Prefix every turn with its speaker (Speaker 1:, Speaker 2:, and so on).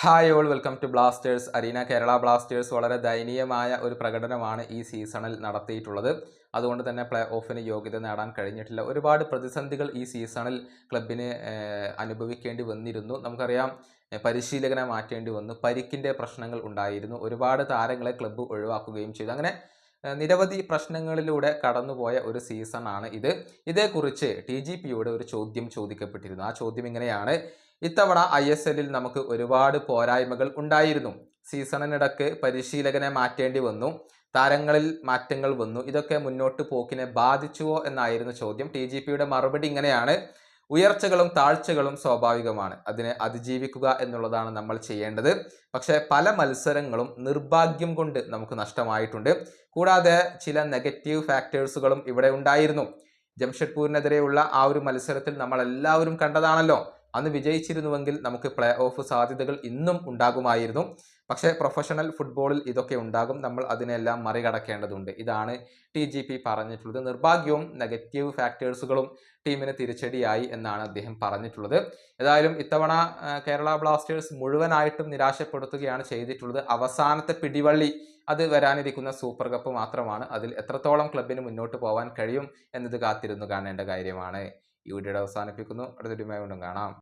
Speaker 1: Hi all welcome to Blasters arena. Kerala Blasters വളരെ ദയനീയമായ ഒരു പ്രകടനമാണ് ഈ സീസണിൽ നടത്തിയിട്ടുള്ളത്. അതുകൊണ്ട് തന്നെ പ്ലേ ഓഫിന് യോഗ്യത നേടാൻ കഴിഞ്ഞിട്ടില്ല. ഒരുപാട് പ്രതിസന്ധികൾ ഈ സീസണിൽ ക്ലബിന് അനുഭവിക്കേണ്ടി വന്നിരുന്നു. നമുക്കറിയാം പരിശീലകനെ മാറ്റേണ്ടി വന്നു. പരിക്കിന്റെ പ്രശ്നങ്ങൾ ഉണ്ടായിരുന്നു. ഒരുപാട് താരങ്ങളെ ക്ലബ്ബ് ഒഴിവാക്കുകയും ചെയ്തു. അങ്ങനെ നിരവധി പ്രശ്നങ്ങളിലൂടെ കടന്നുപോയ ഒരു സീസണാണ് ഇത്. ഇതേക്കുറിച്ച് ടി ജി പിയോട് ഒരു ചോദ്യം ചോദിക്കപ്പെട്ടിരുന്നു. ആ ചോദ്യം ഇങ്ങനെയാണ്. ഇത്തവണ ഐ എസ് എല്ലിൽ നമുക്ക് ഒരുപാട് പോരായ്മകൾ ഉണ്ടായിരുന്നു. സീസണിനിടക്ക് പരിശീലകനെ മാറ്റേണ്ടി വന്നു. താരങ്ങളിൽ മാറ്റങ്ങൾ വന്നു. ഇതൊക്കെ മുന്നോട്ട് പോക്കിനെ ബാധിച്ചുവോ എന്നായിരുന്നു ചോദ്യം. ടി ജി പിയുടെ മറുപടി ഇങ്ങനെയാണ്. ഉയർച്ചകളും താഴ്ചകളും സ്വാഭാവികമാണ്. അതിനെ അതിജീവിക്കുക എന്നുള്ളതാണ് നമ്മൾ ചെയ്യേണ്ടത്. പക്ഷേ പല മത്സരങ്ങളും നിർഭാഗ്യം കൊണ്ട് നമുക്ക് നഷ്ടമായിട്ടുണ്ട്. കൂടാതെ ചില നെഗറ്റീവ് ഫാക്ടേഴ്സുകളും ഇവിടെ ഉണ്ടായിരുന്നു. ജംഷഡ്പൂരിനെതിരെയുള്ള ആ ഒരു മത്സരത്തിൽ നമ്മൾ എല്ലാവരും കണ്ടതാണല്ലോ. അന്ന് വിജയിച്ചിരുന്നുവെങ്കിൽ നമുക്ക് പ്ലേ ഓഫ് സാധ്യതകൾ ഇന്നും ഉണ്ടാകുമായിരുന്നു. പക്ഷേ പ്രൊഫഷണൽ ഫുട്ബോളിൽ ഇതൊക്കെ ഉണ്ടാകും. നമ്മൾ അതിനെല്ലാം മറികടക്കേണ്ടതുണ്ട്. ഇതാണ് ടി ജി പി പറഞ്ഞിട്ടുള്ളത്. നിർഭാഗ്യവും നെഗറ്റീവ് ഫാക്ടേഴ്സുകളും ടീമിന് തിരിച്ചടിയായി എന്നാണ് അദ്ദേഹം പറഞ്ഞിട്ടുള്ളത്. ഏതായാലും ഇത്തവണ കേരള ബ്ലാസ്റ്റേഴ്സ് മുഴുവനായിട്ടും നിരാശപ്പെടുത്തുകയാണ് ചെയ്തിട്ടുള്ളത്. അവസാനത്തെ പിടിവള്ളി അത് വരാനിരിക്കുന്ന സൂപ്പർ കപ്പ് മാത്രമാണ്. അതിൽ എത്രത്തോളം ക്ലബിന് മുന്നോട്ട് പോകാൻ കഴിയും എന്നത് കാത്തിരുന്നു കാണേണ്ട കാര്യമാണ്. ഈ വീഡിയോയുടെ അവസാനിപ്പിക്കുന്നു. അടുത്തൊരു വീണ്ടും കാണാം.